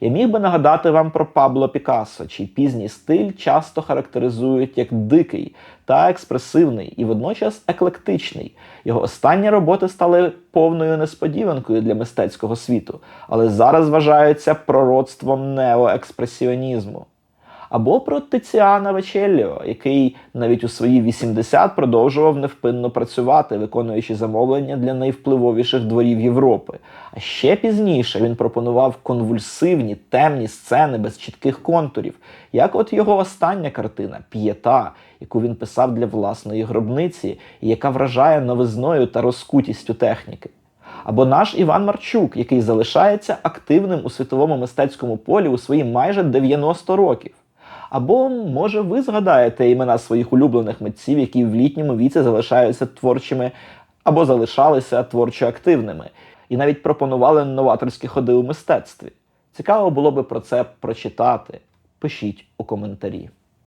Я міг би нагадати вам про Пабло Пікассо, чий пізній стиль часто характеризують як дикий та експресивний і водночас еклектичний. Його останні роботи стали повною несподіванкою для мистецького світу, але зараз вважаються пророцтвом неоекспресіонізму. Або про Тиціана Вечелліо, який навіть у свої 80 продовжував невпинно працювати, виконуючи замовлення для найвпливовіших дворів Європи. А ще пізніше він пропонував конвульсивні темні сцени без чітких контурів, як от його остання картина П'єта, яку він писав для власної гробниці, і яка вражає новизною та розкутістю техніки. Або наш Іван Марчук, який залишається активним у світовому мистецькому полі у свої майже 90 років. Або, може, ви згадаєте імена своїх улюблених митців, які в літньому віці залишаються творчими або залишалися творчо активними, і навіть пропонували новаторські ходи у мистецтві. Цікаво було би про це прочитати. Пишіть у коментарі.